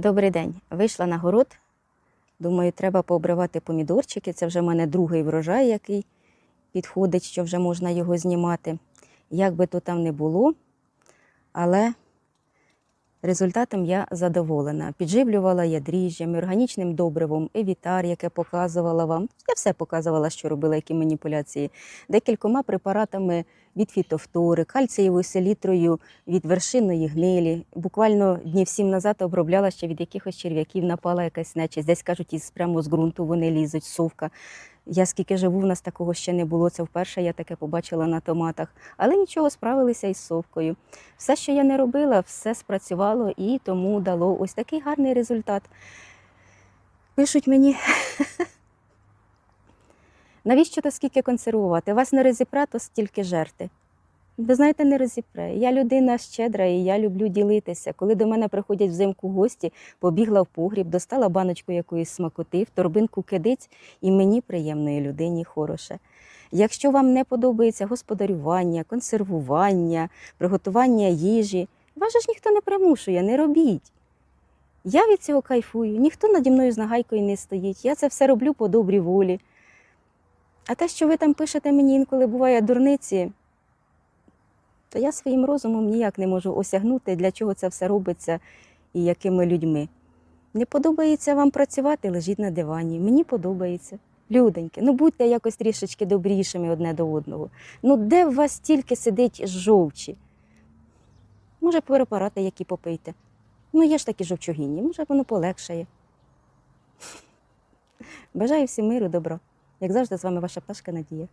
Добрий день. Вийшла на город. Думаю, треба пообривати помідорчики. Це вже в мене другий врожай, який підходить, що вже можна його знімати. Як би то там не було, але результатом я задоволена. Підживлювала я дріжджами, органічним добривом, евітар, яке показувала вам. Я все показувала, що робила, які маніпуляції. Декількома препаратами від фітофтори, кальцієвою селітрою від вершинної гнилі. Буквально днів сім назад обробляла ще від якихось черв'яків, напала якась нечисть. Десь кажуть, із прямо з ґрунту вони лізуть, совка. Я скільки живу, в нас такого ще не було. Це вперше я таке побачила на томатах. Але нічого, справилися із совкою. Все, що я не робила, все спрацювало і тому дало ось такий гарний результат. Пишуть мені. Навіщо то скільки консервувати? Вас не розіпре, то стільки жерти. Ви знаєте, не розіпре. Я людина щедра і я люблю ділитися. Коли до мене приходять взимку гості, побігла в погріб, достала баночку якоїсь смакоти, в торбинку кидиць, і мені приємної людині хороше. Якщо вам не подобається господарювання, консервування, приготування їжі, вас ж ніхто не примушує, не робіть. Я від цього кайфую, ніхто наді мною з нагайкою не стоїть. Я це все роблю по добрій волі. А те, що ви там пишете мені інколи буває дурниці, то я своїм розумом ніяк не можу осягнути, для чого це все робиться і якими людьми. Не подобається вам працювати, лежіть на дивані. Мені подобається. Люденьки, ну будьте якось трішечки добрішими одне до одного. Ну де в вас стільки сидить жовчі? Може, препарати які попийте. Ну, є ж такі жовчогінні, може, воно полегшає. Бажаю всім миру, добра. Як завжди, з вами ваша пташка Надія.